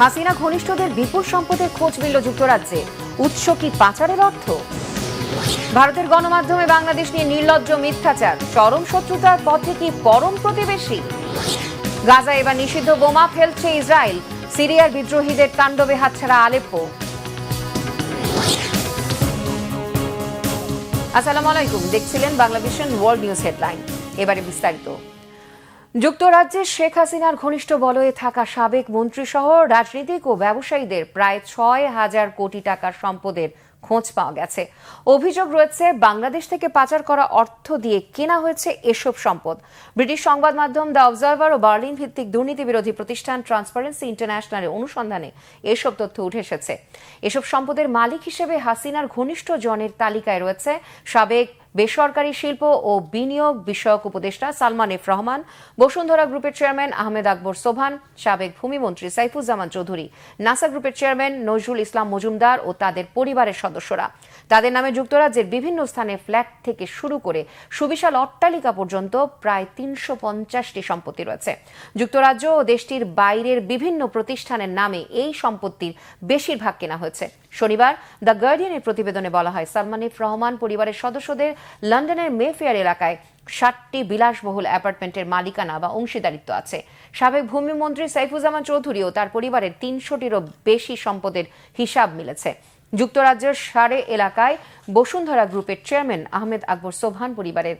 হাসিনা ঘনিষ্ঠদের বিপুল সম্পদের খোঁজ মিলল যুক্তরাজ্যে। উৎস কি পাচারের অর্থ? ভারতের গণমাধ্যমে বাংলাদেশ নিয়ে নির্লজ্জ মিথ্যাচার। চরম শত্রুতার পথে কি পরম প্রতিবেশী? গাজা এবার নিষিদ্ধ বোমা ফেলছে ইসরায়েল। সিরিয়ার বিদ্রোহীদের তাণ্ডবে হাতছাড়া আলেপ্পো আসসালামু আলাইকুম। দেখছিলেন বাংলাদেশের ওয়ার্ল্ড নিউজ হেডলাইন। এবারে বিস্তারিত। যুক্তরাজ্যের শেখ হাসিনার ঘনিষ্ঠ বলয়ে থাকা সাবেক মন্ত্রী সহ রাজনীতিক ও ব্যবসায়ীদের প্রায় ছয় হাজার কোটি টাকার সম্পদের খোঁজ পাওয়া গেছে। অভিযোগ রয়েছে, বাংলাদেশ থেকে পাচার করা অর্থ দিয়ে কেনা হয়েছে এসব সম্পদ। ব্রিটিশ সংবাদ মাধ্যম দ্য অবজারভার ও বার্লিন ভিত্তিক দুর্নীতি বিরোধী প্রতিষ্ঠান ট্রান্সপারেন্সি ইন্টারন্যাশনালের অনুসন্ধানে এসব তথ্য উঠে এসেছে। এসব সম্পদের মালিক হিসেবে হাসিনার ঘনিষ্ঠ জনের তালিকায় রয়েছে, সাবেক বেসরকারি শিল্প ও বিনিয়োগ বিষয়ক উপদেষ্টা সালমান এফ রহমান, বসুন্ধরা গ্রুপের চেয়ারম্যান আহমেদ আকবর সোভান সাবেক ভূমিমন্ত্রী সাইফুজ্জামান চৌধুরী, নাসা গ্রুপের চেয়ারম্যান নজরুল ইসলাম মজুমদার ও তাদের পরিবারের সদস্যরা। তাদের নামে যুক্তরাজ্যের বিভিন্ন স্থানে ফ্ল্যাট থেকে শুরু করে সুবিশাল অট্টালিকা পর্যন্ত প্রায় তিনশো পঞ্চাশটি সম্পত্তি রয়েছে। যুক্তরাজ্য ও দেশটির বাইরের বিভিন্ন প্রতিষ্ঠানের নামে এই সম্পত্তির বেশিরভাগ কেনা হয়েছে। শনিবার দ্য গার্ডিয়ানের প্রতিবেদনে বলা হয় সালমান ইফ রহমান পরিবারের সদস্যদের লন্ডনের মেফেয়ার এলাকায় ষাটটি বিলাসবহুল অ্যাপার্টমেন্টের মালিকানা বা অংশীদারিত্ব আছে। সাবেক ভূমিমন্ত্রী সাইফুজ্জামান চৌধুরী ও তার পরিবারের তিনশোটিরও বেশি সম্পদের হিসাব মিলেছে। যুক্তরাজ্যের সারে এলাকায় বসুন্ধরা গ্রুপের চেয়ারম্যান আহমেদ আকবর সোভান পরিবারের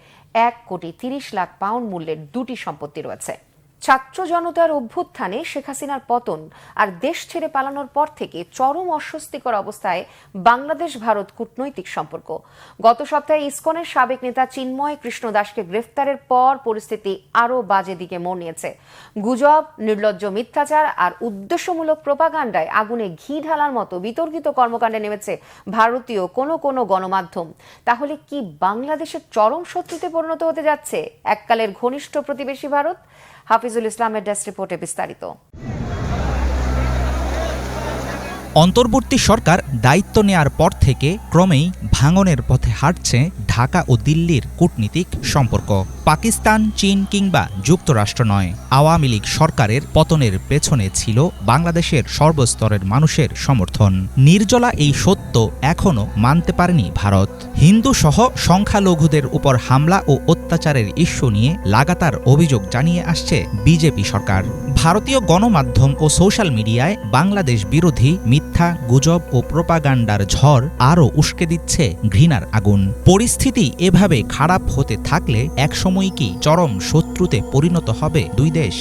এক কোটি তিরিশ লাখ পাউন্ড মূল্যের দুটি সম্পত্তি রয়েছে। ছাত্র জনতার অভ্যুত্থানে শেখ হাসিনার পতন আর দেশ ছেড়ে পালানোর পর থেকে চরম অস্বস্তিকর অবস্থায় বাংলাদেশ ভারত কূটনৈতিক সম্পর্ক। গত সপ্তাহে ইসকনের সাবেক নেতা চিন্ময় কৃষ্ণ দাসকে গ্রেফতারের পর পরিস্থিতি আরও বাজে দিকে মোড় নিয়েছে। গুজব, নির্লজ্জ মিথ্যাচার আর উদ্দেশ্যমূলক প্রপাগান্ডায় আগুনে ঘি ঢালার মতো বিতর্কিত কর্মকাণ্ডে নেমেছে ভারতীয় কোনো কোনো গণমাধ্যম। তাহলে কি বাংলাদেশের চরম শত্রুতে পরিণত হতে যাচ্ছে এককালের ঘনিষ্ঠ প্রতিবেশী ভারত? হাফিজুল ইসলামের ডেস্ক রিপোর্টে বিস্তারিত। অন্তর্বর্তী সরকার দায়িত্ব নেয়ার পর থেকে ক্রমেই ভাঙনের পথে হাঁটছে ঢাকা ও দিল্লির কূটনীতিক সম্পর্ক। পাকিস্তান, চীন কিংবা যুক্তরাষ্ট্র নয়। আওয়ামী লীগ সরকারের পতনের পেছনে ছিল বাংলাদেশের সর্বস্তরের মানুষের সমর্থন। নির্জলা এই সত্য এখনও মানতে পারেনি ভারত। হিন্দু সহ সংখ্যালঘুদের উপর হামলা ও অত্যাচারের ইস্যু নিয়ে লাগাতার অভিযোগ জানিয়ে আসছে বিজেপি সরকার। ভারতীয় গণমাধ্যম ও সোশ্যাল মিডিয়ায় বাংলাদেশ বিরোধী মিথ্যা, গুজব ও প্রোপাগান্ডার ঝড় আরও উস্কে দিচ্ছে ঘৃণার আগুন। পরিস্থিতি এভাবে খারাপ হতে থাকলে একসময় কি চরম শত্রুতে পরিণত হবে দুই দেশ?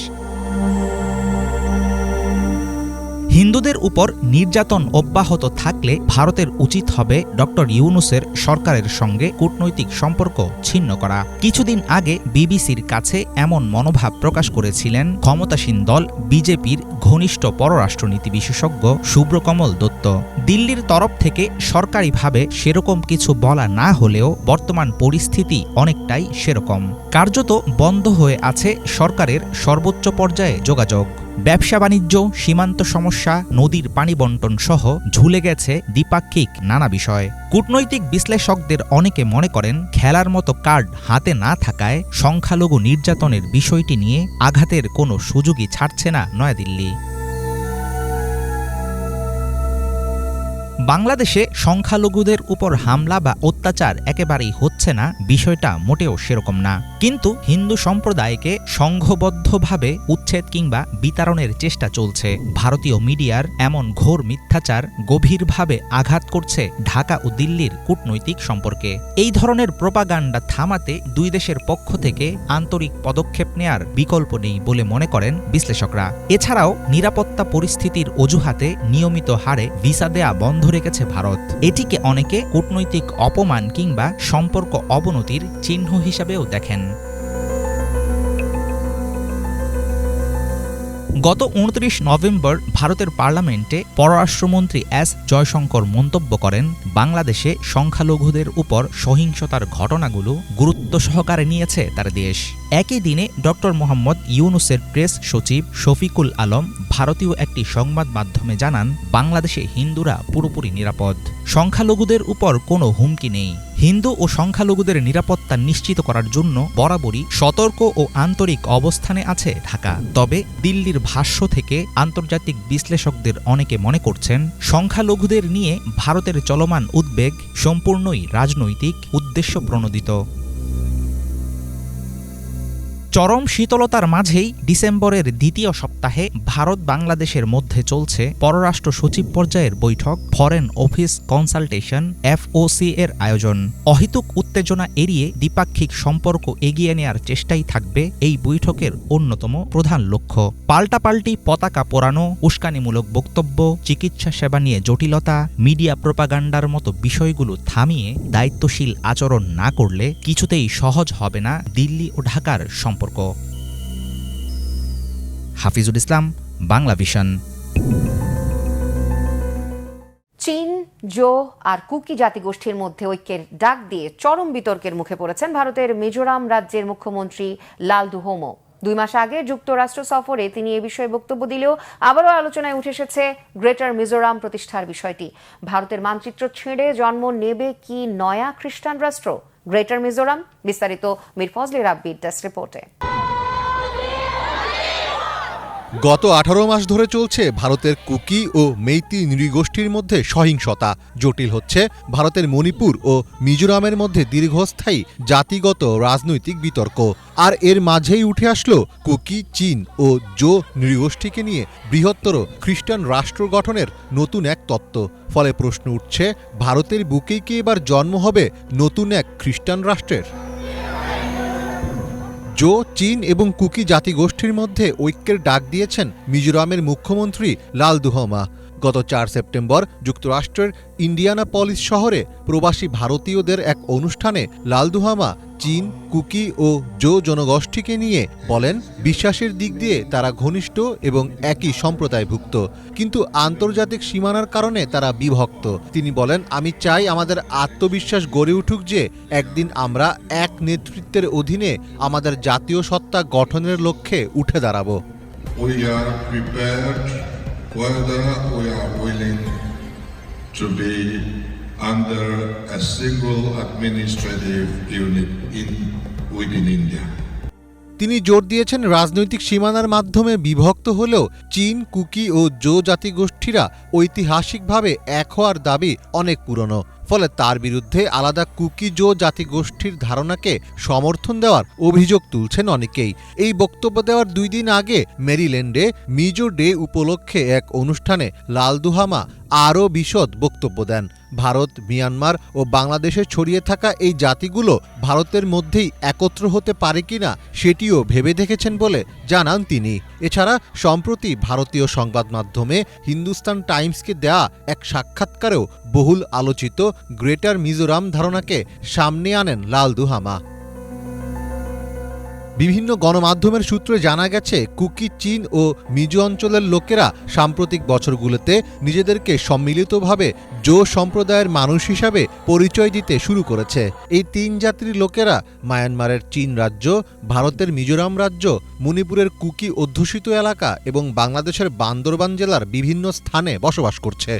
হিন্দুদের উপর নির্যাতন অব্যাহত থাকলে ভারতের উচিত হবে ডক্টর ইউনুসের সরকারের সঙ্গে কূটনৈতিক সম্পর্ক ছিন্ন করা। কিছুদিন আগে বিবিসির কাছে এমন মনোভাব প্রকাশ করেছিলেন ক্ষমতাসীন দল বিজেপির ঘনিষ্ঠ পররাষ্ট্রনীতি বিশেষজ্ঞ শুভ্রকমল দত্ত। দিল্লির তরফ থেকে সরকারিভাবে সেরকম কিছু বলা না হলেও বর্তমান পরিস্থিতি অনেকটাই সেরকম। কার্যত বন্ধ হয়ে আছে সরকারের সর্বোচ্চ পর্যায়ে যোগাযোগ। ব্যবসা বাণিজ্য, সীমান্ত সমস্যা, নদীর পানি বন্টন সহ ঝুলে গেছে দ্বিপাক্ষিক নানা বিষয়। কূটনৈতিক বিশ্লেষকদের অনেকে মনে করেন, খেলার মতো কার্ড হাতে না থাকায় সংখ্যালঘু নির্যাতনের বিষয়টি নিয়ে আঘাতের কোনো সুযোগই ছাড়ছে না নয়াদিল্লি। বাংলাদেশে সংখ্যালঘুদের উপর হামলা বা অত্যাচার একেবারেই হচ্ছে না, বিষয়টা মোটেও সেরকম না। কিন্তু হিন্দু সম্প্রদায়কে সংঘবদ্ধভাবে উচ্ছেদ কিংবা বিতাড়নের চেষ্টা চলছে। ভারতীয় মিডিয়ার এমন ঘোর মিথ্যাচার গভীরভাবে আঘাত করছে ঢাকা ও দিল্লির কূটনৈতিক সম্পর্কে। এই ধরনের প্রপাগান্ডা থামাতে দুই দেশের পক্ষ থেকে আন্তরিক পদক্ষেপ নেয়ার বিকল্প নেই বলে মনে করেন বিশ্লেষকরা। এছাড়াও নিরাপত্তা পরিস্থিতির অজুহাতে নিয়মিত হারে ভিসা দেয়া বন্ধ রেখেছে ভারত। এটিকে অনেকে কূটনৈতিক অপমান কিংবা সম্পর্ক অবনতির চিহ্ন হিসাবেও দেখেন। গত উনত্রিশ নভেম্বর ভারতের পার্লামেন্টে পররাষ্ট্রমন্ত্রী এস জয়শঙ্কর মন্তব্য করেন, বাংলাদেশে সংখ্যালঘুদের উপর সহিংসতার ঘটনাগুলো গুরুত্ব সহকারে নিয়েছে তার দেশ। একই দিনে ডক্টর মোহাম্মদ ইউনুসের প্রেস সচিব শফিকুল আলম ভারতীয় একটি সংবাদ মাধ্যমে জানান, বাংলাদেশে হিন্দুরা পুরোপুরি নিরাপদ। সংখ্যালঘুদের উপর কোনো হুমকি নেই। হিন্দু ও সংখ্যালঘুদের নিরাপত্তা নিশ্চিত করার জন্য বরাবরই সতর্ক ও আন্তরিক অবস্থানে আছে ঢাকা। তবে দিল্লির ভাষ্য থেকে আন্তর্জাতিক বিশ্লেষকদের অনেকে মনে করছেন, সংখ্যালঘুদের নিয়ে ভারতের চলমান উদ্বেগ সম্পূর্ণই রাজনৈতিক উদ্দেশ্য প্রণোদিত। চরম শীতলতার মাঝেই ডিসেম্বরের দ্বিতীয় সপ্তাহে ভারত বাংলাদেশের মধ্যে চলছে পররাষ্ট্র সচিব পর্যায়ের বৈঠক ফরেন অফিস কনসালটেশন এফওসি এর আয়োজন। অহিতুক উত্তেজনা এড়িয়ে দ্বিপাক্ষিক সম্পর্ক এগিয়ে নেয়ার চেষ্টাই থাকবে এই বৈঠকের অন্যতম প্রধান লক্ষ্য। পাল্টাপাল্টি পতাকা পোড়ানো, উস্কানিমূলক বক্তব্য, চিকিৎসা সেবা নিয়ে জটিলতা, মিডিয়া প্রোপাগান্ডার মতো বিষয়গুলো থামিয়ে দায়িত্বশীল আচরণ না করলে কিছুতেই সহজ হবে না দিল্লি ও ঢাকার সম্পর্ক। হাফিজুল ইসলাম, বাংলা ভিশন। চীন, জো আর কুকি জাতিগোষ্ঠীর মধ্যে ঐক্যের ডাক দিয়ে চরম বিতর্কের মুখে পড়েছেন ভারতের মিজোরাম রাজ্যের মুখ্যমন্ত্রী লালদু হোমো। দুই মাস আগে যুক্তরাষ্ট্র সফরে তিনি এ বিষয়ে বক্তব্য দিলেও আবারও আলোচনায় উঠে এসেছে গ্রেটার মিজোরাম প্রতিষ্ঠার বিষয়টি। ভারতের মানচিত্র ছেড়ে জন্ম নেবে কি নয়া খ্রিস্টান রাষ্ট্র? গ্রেটার মিজোরাম বিস্তারিত মিরফজলি রাব্বির ডেস্ক রিপোর্টে। গত আঠারো মাস ধরে চলছে ভারতের কুকি ও মেইতি নৃগোষ্ঠীর মধ্যে সহিংসতা। জটিল হচ্ছে ভারতের মণিপুর ও মিজোরামের মধ্যে দীর্ঘস্থায়ী জাতিগত রাজনৈতিক বিতর্ক। আর এর মাঝেই উঠে আসলো কুকি, চীন ও জো নৃগোষ্ঠীকে নিয়ে বৃহত্তর খ্রিস্টান রাষ্ট্র গঠনের নতুন এক তত্ত্ব। ফলে প্রশ্ন উঠছে, ভারতের বুকেই কি এবার জন্ম হবে নতুন এক খ্রিস্টান রাষ্ট্রের? জো চীন এবং কুকি জাতিগোষ্ঠীর মধ্যে ঐক্যের ডাক দিয়েছেন মিজোরামের মুখ্যমন্ত্রী লাল দুহমা গত চার সেপ্টেম্বর যুক্তরাষ্ট্রের ইন্ডিয়ানাপলিস শহরে প্রবাসী ভারতীয়দের এক অনুষ্ঠানে লালদুহামা, চীন, কুকি ও জো জনগোষ্ঠীকে নিয়ে বলেন, বিশ্বাসের দিক দিয়ে তারা ঘনিষ্ঠ এবং একই সম্প্রদায়ভুক্ত, কিন্তু আন্তর্জাতিক সীমানার কারণে তারা বিভক্ত। তিনি বলেন, আমি চাই আমাদের আত্মবিশ্বাস গড়ে উঠুক যে একদিন আমরা এক নেতৃত্বের অধীনে আমাদের জাতীয় সত্তা গঠনের লক্ষ্যে উঠে দাঁড়াবো। Whether we are willing to be under a single administrative unit in within India. তিনি জোর দিয়েছেন রাজনৈতিক সীমানার মাধ্যমে বিভক্ত হলেও চীন কুকি ও জো জাতিগোষ্ঠীরা ঐতিহাসিকভাবে এক হওয়ার দাবি অনেক পুরনো ফলে তার বিরুদ্ধে আলাদা কুকিজো জাতিগোষ্ঠীর ধারণাকে সমর্থন দেওয়ার অভিযোগ তুলছেন অনেকেই। এই বক্তব্য দেওয়ার দুই দিন আগে মেরিল্যান্ডে মিজো ডে উপলক্ষে এক অনুষ্ঠানে লালদুহামা আরও বিশদ বক্তব্য দেন। ভারত, মিয়ানমার ও বাংলাদেশে ছড়িয়ে থাকা এই জাতিগুলো ভারতের মধ্যেই একত্র হতে পারে কিনা সেটিও ভেবে দেখেছেন বলে জানান তিনি। এছাড়া সম্প্রতি ভারতীয় সংবাদ মাধ্যমে হিন্দুস্তান টাইমসকে দেয়া এক সাক্ষাৎকারেও বহুল আলোচিত গ্রেটার মিজোরাম ধারণাকে সামনে আনেন লাল দুহামা। বিভিন্ন গণমাধ্যমের সূত্রে জানা গেছে, কুকি চীন ও মিজো অঞ্চলের লোকেরা সাম্প্রতিক বছরগুলোতে নিজেদেরকে সম্মিলিতভাবে জো সম্প্রদায়ের মানুষ হিসাবে পরিচয় দিতে শুরু করেছে। এই তিন জাতির লোকেরা মায়ানমারের চীন রাজ্য, ভারতের মিজোরাম রাজ্য, মণিপুরের কুকি অধ্যুষিত এলাকা এবং বাংলাদেশের বান্দরবান জেলার বিভিন্ন স্থানে বসবাস করছে।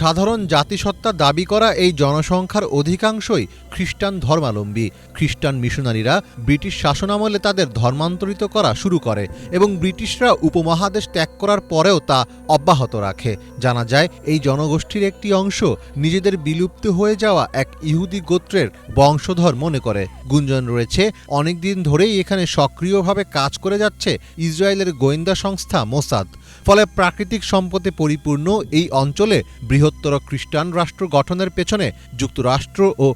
সাধারণ জাতিসত্তা দাবি করা এই জনসংখ্যার অধিকাংশই খ্রিস্টান ধর্মাবলম্বী। খ্রিস্টান মিশনারিরা ব্রিটিশ শাসনামলে তাদের ধর্মান্তরিত করা শুরু করে এবং ব্রিটিশরা উপমহাদেশ ত্যাগ করার পরেও তা অব্যাহত রাখে। জানা যায়, এই জনগোষ্ঠীর একটি অংশ নিজেদের বিলুপ্ত হয়ে যাওয়া এক ইহুদি গোত্রের বংশধর মনে করে। গুঞ্জন রয়েছে অনেকদিন ধরেই এখানে সক্রিয়ভাবে কাজ করে যাচ্ছে ইসরায়েলের গোয়েন্দা সংস্থা মোসাদ। ফলে প্রাকৃতিক সম্পদে পরিপূর্ণ এই অঞ্চলে বৃহত্তর খ্রিস্টান রাষ্ট্র গঠনের পেছনে যুক্তরাষ্ট্র ও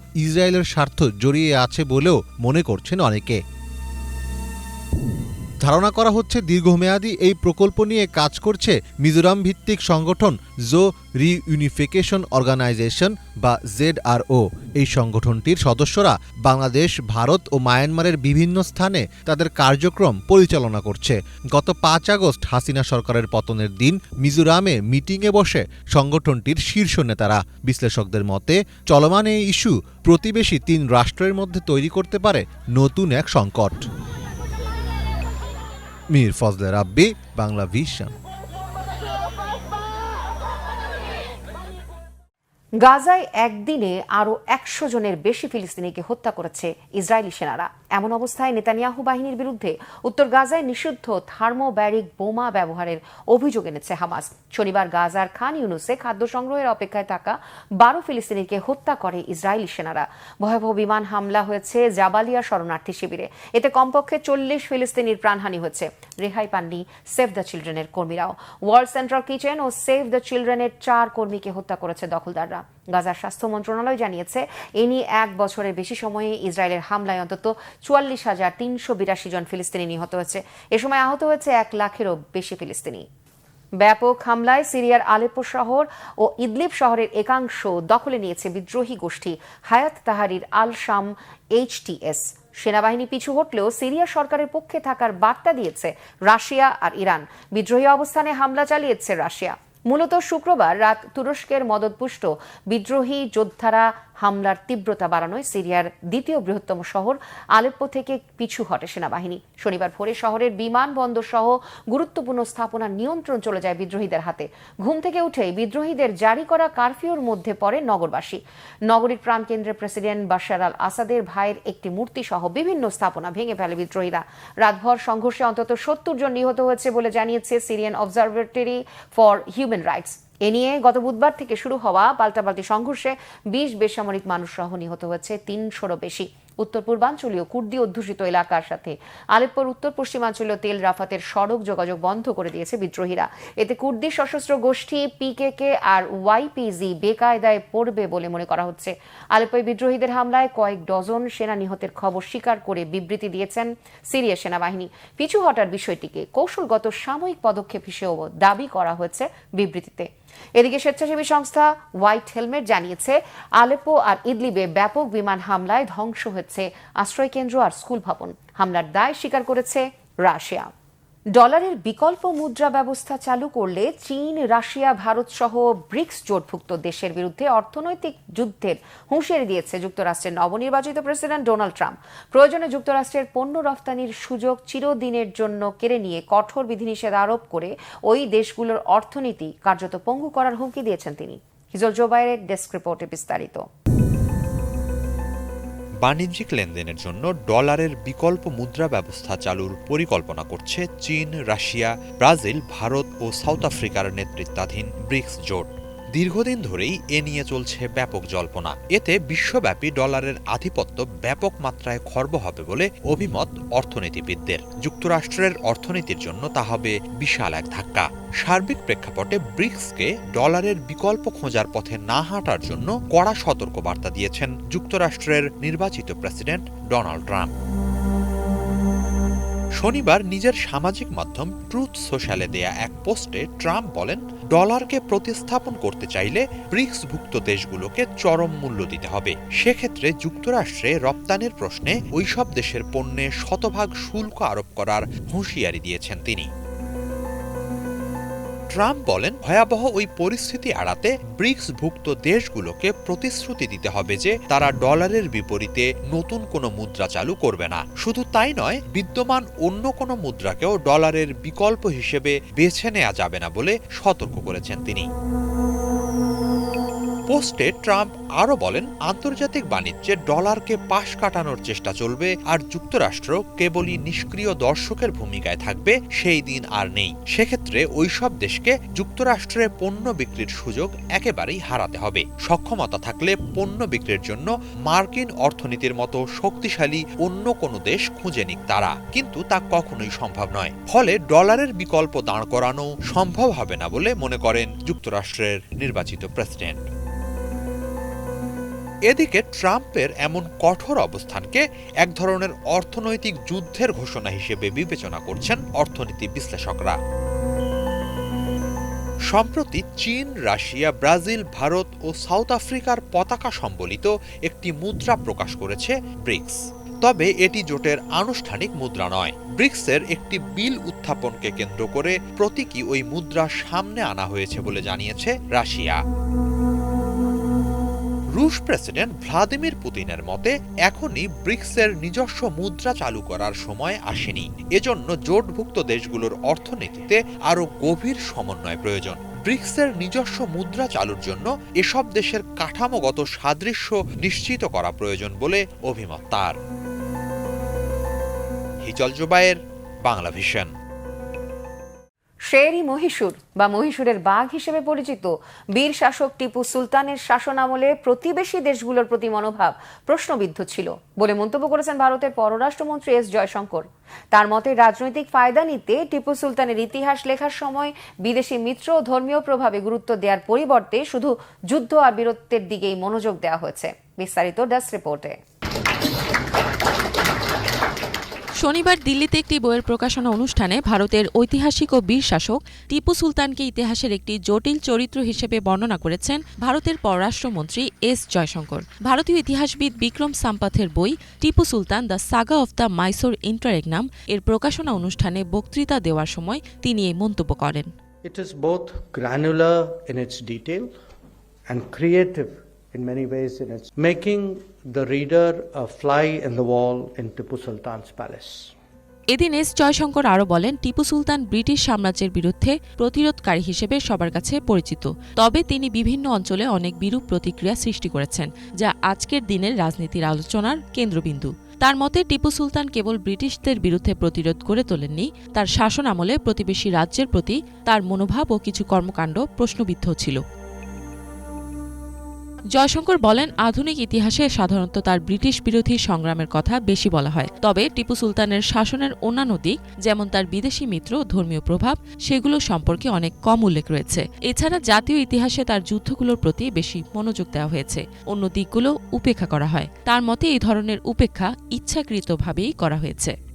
ইসরায়েলের স্বার্থ জড়িয়ে আছে বলেও মনে করছেন অনেকে। ধারণা করা হচ্ছে দীর্ঘমেয়াদী এই প্রকল্প নিয়ে কাজ করছে মিজোরাম ভিত্তিক সংগঠন জো রিইউনিফিকেশন অর্গানাইজেশন বা জেডআরও এই সংগঠনটির সদস্যরা বাংলাদেশ, ভারত ও মায়ানমারের বিভিন্ন স্থানে তাদের কার্যক্রম পরিচালনা করছে। গত পাঁচ আগস্ট হাসিনা সরকারের পতনের দিন মিজোরামে মিটিংয়ে বসে সংগঠনটির শীর্ষ নেতারা। বিশ্লেষকদের মতে, চলমান এই ইস্যু প্রতিবেশী তিন রাষ্ট্রের মধ্যে তৈরি করতে পারে নতুন এক সংকট। মীর ফজলে রাব্বি বাংলা ভিশন গাজায় একদিনে আরও একশো জনের বেশি ফিলিস্তিনিকে হত্যা করেছে ইসরায়েলি সেনারা। এমন অবস্থায় নেতানিয়াহু বাহিনীর বিরুদ্ধে উত্তর গাজায় নিষিদ্ধ থার্মোব্যারিক বোমা ব্যবহারের অভিযোগ এনেছে হামাস। শনিবার গাজার খান ইউনুসে খাদ্য সংগ্রহের অপেক্ষায় থাকা বারো ফিলিস্তিনিকে হত্যা করে ইসরায়েলি সেনারা। ভয়াবহ বিমান হামলা হয়েছে জাবালিয়া শরণার্থী শিবিরে। এতে কমপক্ষে চল্লিশ ফিলিস্তিনির প্রাণহানি হয়েছে। রেহাই পাননি সেভ দ্য চিলড্রেনের কর্মীরাও। ওয়ার্ল্ড সেন্ট্রাল কিচেন ও সেভ দ্য চিলড্রেনের চার কর্মীকে হত্যা করেছে দখলদাররা। গাজার স্বাস্থ্য মন্ত্রণালয় জানিয়েছে, এ নিয়ে এক বছরের বেশি সময়ে ইসরায়েলের হামলায় অন্তত চুয়াল্লিশ হাজার তিনশো বিরাশি জন ফিলিস্তিনি নিহত হয়েছে। এ সময় আহত হয়েছে এক লাখেরও বেশি ফিলিস্তিনি। ব্যাপক হামলায় সিরিয়ার আলেপ্পো শহর ও ইদলিব শহরের একাংশ দখলে নিয়েছে বিদ্রোহী গোষ্ঠী হায়াত তাহারির আল শাম এইচটিএস সেনাবাহিনী পিছু হটলেও সিরিয়া সরকারের পক্ষে থাকার বার্তা দিয়েছে রাশিয়া আর ইরান। বিদ্রোহী অবস্থানে হামলা চালিয়েছে রাশিয়া। মূলত শুক্রবার রাত তুরস্কের মদতপুষ্ট বিদ্রোহী যোদ্ধারা হামলার তীব্রতা বাড়ানোয় সিরিয়ার দ্বিতীয় বৃহত্তম শহর আলেপ্পো থেকে পিছু হটে সেনাবাহিনী। শনিবার ভোরে শহরের বিমানবন্দর সহ গুরুত্বপূর্ণ স্থাপনার নিয়ন্ত্রণ চলে যায় বিদ্রোহীদের হাতে। ঘুম থেকে উঠেই বিদ্রোহীদের জারি করা কারফিউর মধ্যে পড়ে নগরবাসী। নগরীর প্রাণকেন্দ্রে প্রেসিডেন্ট বাশার আল আসাদের ভাইয়ের একটি মূর্তি সহ বিভিন্ন স্থাপনা ভেঙে ফেলে বিদ্রোহীরা। রাতভর সংঘর্ষে অন্তত সত্তর জন নিহত হয়েছে বলে জানিয়েছে Syrian Observatory for Human Rights. এ নিয়ে গত বুধবার থেকে শুরু হওয়া পাল্টাপাল্টি সংঘর্ষে বিশ বেসামরিক মানুষ সহ নিহত হয়েছে তিনশোরও বেশি। উত্তর পূর্বাঞ্চলীয় কুর্দি অধ্যুষিত এলাকার সাথে আলেপ্পোর উত্তর পশ্চিমাঞ্চলীয় তেল রাফাতের সড়ক যোগাযোগ বন্ধ করে দিয়েছে বিদ্রোহীরা। এতে কুর্দি সশস্ত্র গোষ্ঠী পিকেকে আর ওয়াইপিজি বেকায়দায় পড়বে বলে মনে করা হচ্ছে। আলেপ্পোয় বিদ্রোহীদের হামলায় কয়েক ডজন সেনা নিহতের খবর স্বীকার করে বিবৃতি দিয়েছেন সিরিয়া সেনাবাহিনী। পিছু হটার বিষয়টিকে কৌশলগত সাময়িক পদক্ষেপ হিসেবেও দাবি করা হয়েছে বিবৃতিতে। এদিকে স্বেচ্ছাসেবী সংস্থা হোয়াইট হেলমেট জানিয়েছে, আলেপো আর ইদলিবে ব্যাপক বিমান হামলায় ধ্বংস হয়েছে আশ্রয়কেন্দ্র আর স্কুল ভবন। হামলার দায় স্বীকার করেছে রাশিয়া। ডলারের বিকল্প মুদ্রা ব্যবস্থা চালু করলে চীন, রাশিয়া, ভারত সহ ব্রিক্স জোটভুক্ত দেশের বিরুদ্ধে অর্থনৈতিক যুদ্ধের হুঁশিয়ারি দিয়েছে যুক্তরাষ্ট্রের নবনির্বাচিত প্রেসিডেন্ট ডোনাল্ড ট্রাম্প। প্রয়োজনে যুক্তরাষ্ট্রের পণ্য রফতানির সুযোগ চিরদিনের জন্য কেড়ে নিয়ে কঠোর বিধিনিষেধ আরোপ করে ওই দেশগুলোর অর্থনীতি কার্যত পঙ্গু করার হুমকি দিয়েছেন তিনি। হিজল জোবাইরের ডেস্ক রিপোর্টে বিস্তারিত। বাণিজ্যিক লেনদেনের জন্য ডলারের বিকল্প মুদ্রা ব্যবস্থা চালুর পরিকল্পনা করছে চীন, রাশিয়া, ব্রাজিল, ভারত ও সাউথ আফ্রিকার নেতৃত্বাধীন ব্রিক্স জোট। দীর্ঘদিন ধরেই এ নিয়ে চলছে ব্যাপক জল্পনা। এতে বিশ্বব্যাপী ডলারের আধিপত্য ব্যাপক মাত্রায় খর্ব হবে বলে অভিমত অর্থনীতিবিদদের। যুক্তরাষ্ট্রের অর্থনীতির জন্য তা হবে বিশাল এক ধাক্কা। সার্বিক প্রেক্ষাপটে ব্রিক্সকে ডলারের বিকল্প খোঁজার পথে না হাঁটার জন্য কড়া সতর্কবার্তা দিয়েছেন যুক্তরাষ্ট্রের নির্বাচিত প্রেসিডেন্ট ডোনাল্ড ট্রাম্প। শনিবার নিজের সামাজিক মাধ্যম ট্রুথ সোশ্যালে দেয়া এক পোস্টে ট্রাম্প বলেন, ডলারকে প্রতিস্থাপন করতে চাইলে ব্রিক্সভুক্ত দেশগুলোকে চরম মূল্য দিতে হবে। সেক্ষেত্রে যুক্তরাষ্ট্রে রপ্তানির প্রশ্নে ওইসব দেশের পণ্যে শতভাগ শুল্ক আরোপ করার হুঁশিয়ারি দিয়েছেন তিনি। ট্রাম্প বলেন, ভয়াবহ ওই পরিস্থিতি এড়াতে ব্রিক্সভুক্ত দেশগুলোকে প্রতিশ্রুতি দিতে হবে যে তারা ডলারের বিপরীতে নতুন কোনো মুদ্রা চালু করবে না। শুধু তাই নয়, বিদ্যমান অন্য কোনো মুদ্রাকেও ডলারের বিকল্প হিসেবে বেছে নেওয়া যাবে না বলে সতর্ক করেছেন তিনি। পোস্টে ট্রাম্প আরও বলেন, আন্তর্জাতিক বাণিজ্যে ডলারকে পাশ কাটানোর চেষ্টা চলবে আর যুক্তরাষ্ট্র কেবলই নিষ্ক্রিয় দর্শকের ভূমিকায় থাকবে, সেই দিন আর নেই। সেক্ষেত্রে ওইসব দেশকে যুক্তরাষ্ট্রে পণ্য বিক্রির সুযোগ একেবারেই হারাতে হবে। সক্ষমতা থাকলে পণ্য বিক্রির জন্য মার্কিন অর্থনীতির মতো শক্তিশালী অন্য কোনো দেশ খুঁজে নিক তারা। কিন্তু তা কখনোই সম্ভব নয়। ফলে ডলারের বিকল্প দাঁড় করানো সম্ভব হবে না বলে মনে করেন যুক্তরাষ্ট্রের নির্বাচিত প্রেসিডেন্ট। এদিকে ট্রাম্পের এমন কঠোর অবস্থানকে এক ধরনের অর্থনৈতিক যুদ্ধের ঘোষণা হিসেবে বিবেচনা করছেন অর্থনীতি বিশ্লেষকরা। সম্প্রতি চীন, রাশিয়া, ব্রাজিল, ভারত ও সাউথ আফ্রিকার পতাকা সম্বলিত একটি মুদ্রা প্রকাশ করেছে ব্রিক্স। তবে এটি জোটের আনুষ্ঠানিক মুদ্রা নয়। ব্রিক্সের একটি বিল উত্থাপনকে কেন্দ্র করে প্রতীকী ওই মুদ্রা সামনে আনা হয়েছে বলে জানিয়েছে রাশিয়া। রুশ প্রেসিডেন্ট ভ্লাদিমির পুতিনের মতে, এখনই ব্রিক্সের নিজস্ব মুদ্রা চালু করার সময় আসেনি। এজন্য জোটভুক্ত দেশগুলোর অর্থনীতিতে আরও গভীর সমন্বয় প্রয়োজন। ব্রিক্সের নিজস্ব মুদ্রা চালুর জন্য এসব দেশের কাঠামোগত সাদৃশ্য নিশ্চিত করা প্রয়োজন বলে অভিমত তার। হিজল জুবায়ের বাংলা ভিশন শেরি মহীশূর বা মহীশূরের বাঘ হিসেবে পরিচিত বীর শাসক টিপু সুলতানের শাসনামলে প্রতিবেশী দেশগুলোর প্রতি মনোভাব প্রশ্নবিদ্ধ ছিল বলে মন্তব্য করেছেন ভারতের পররাষ্ট্রমন্ত্রী এস জয়শঙ্কর। তার মতে রাজনৈতিক ফায়দা নিতে টিপু সুলতানের ইতিহাস লেখার সময় বিদেশি মিত্র ও ধর্মীয় প্রভাবে গুরুত্ব দেওয়ার পরিবর্তে শুধু যুদ্ধ আর বীরত্বের দিকেই মনোযোগ দেওয়া হয়েছে। বিস্তারিত ডেস্ক রিপোর্টে। শনিবার দিল্লিতে একটি বইয়ের প্রকাশনা অনুষ্ঠানে ভারতের ঐতিহাসিক ও বীর শাসক টিপু সুলতানকে ইতিহাসের একটি জটিল চরিত্র হিসেবে বর্ণনা করেছেন ভারতের পররাষ্ট্রমন্ত্রী এস জয়শঙ্কর। ভারতীয় ইতিহাসবিদ বিক্রম সাম্পাথের বই Tipu Sultan the saga of the Mysore interregnum এর প্রকাশনা অনুষ্ঠানে বক্তৃতা দেওয়ার সময় তিনি এই মন্তব্য করেন। It is in many ways in its making the reader a fly in the wall in Tipu Sultan's palace. এদিন এস জয়শঙ্কর আরও বলেন, টিপু সুলতান ব্রিটিশ সাম্রাজ্যের বিরুদ্ধে প্রতিরোধকারী হিসেবে সবার কাছে পরিচিত। তবে তিনি বিভিন্ন অঞ্চলে অনেক বিরূপ প্রতিক্রিয়া সৃষ্টি করেছেন, যা আজকের দিনের রাজনীতির আলোচনার কেন্দ্রবিন্দু। তার মতে, টিপু সুলতান কেবল ব্রিটিশদের বিরুদ্ধে প্রতিরোধ করে তোলেননি, তার শাসন আমলে প্রতিবেশী রাজ্যের প্রতি তার মনোভাব ও কিছু কর্মকাণ্ড প্রশ্নবিদ্ধ ছিল। জয়শঙ্কর বলেন, আধুনিক ইতিহাসে সাধারণত তার ব্রিটিশ বিরোধী সংগ্রামের কথা বেশি বলা হয়। তবে টিপু সুলতানের শাসনের অন্যান্য দিক, যেমন তার বিদেশি মিত্র, ধর্মীয় প্রভাব, সেগুলো সম্পর্কে অনেক কম উল্লেখ রয়েছে। এছাড়া জাতীয় ইতিহাসে তার যুদ্ধগুলোর প্রতি বেশি মনোযোগ দেওয়া হয়েছে। অন্য দিকগুলো উপেক্ষা করা হয়। তার মতে, এই ধরনের উপেক্ষা ইচ্ছাকৃতভাবেই করা হয়েছে।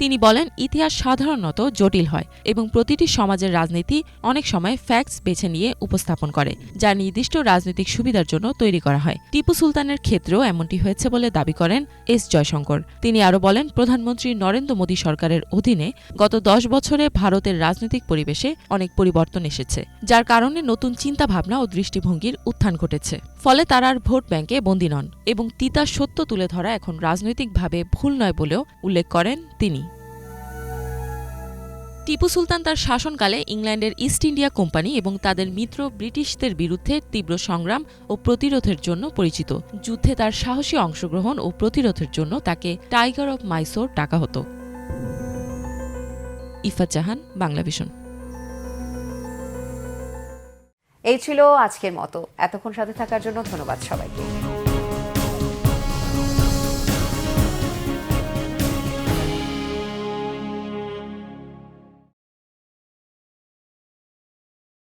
তিনি বলেন, ইতিহাস সাধারণত জটিল হয় এবং প্রতিটি সমাজের রাজনীতি অনেক সময় ফ্যাক্টস বেছে নিয়ে উপস্থাপন করে, যা নির্দিষ্ট রাজনৈতিক সুবিধার জন্য তৈরি করা হয়। টিপু সুলতানের ক্ষেত্রেও এমনটি হয়েছে বলে দাবি করেন এস জয়শঙ্কর। তিনি আরও বলেন, প্রধানমন্ত্রী নরেন্দ্র মোদী সরকারের অধীনে গত দশ বছরে ভারতের রাজনৈতিক পরিবেশে অনেক পরিবর্তন এসেছে, যার কারণে নতুন চিন্তাভাবনা ও দৃষ্টিভঙ্গির উত্থান ঘটেছে। ফলে তারা আর ভোট ব্যাংকে বন্দী নন এবং তিতা সত্য তুলে ধরা এখন রাজনৈতিকভাবে ভুল নয় বলেও উল্লেখ করেন তিনি। টিপু সুলতান তার শাসনকালে ইংল্যান্ডের ইস্ট ইন্ডিয়া কোম্পানি এবং তাদের মিত্র ব্রিটিশদের বিরুদ্ধে তীব্র সংগ্রাম ও প্রতিরোধের জন্য পরিচিত। যুদ্ধে তার সাহসী অংশগ্রহণ ও প্রতিরোধের জন্য তাকে টাইগার অব মাইসোর ডাকা হতো। ইফাত জাহান বাংলা এই ছিল আজকের মতো। এতক্ষণ সাথে থাকার জন্য ধন্যবাদ সবাইকে।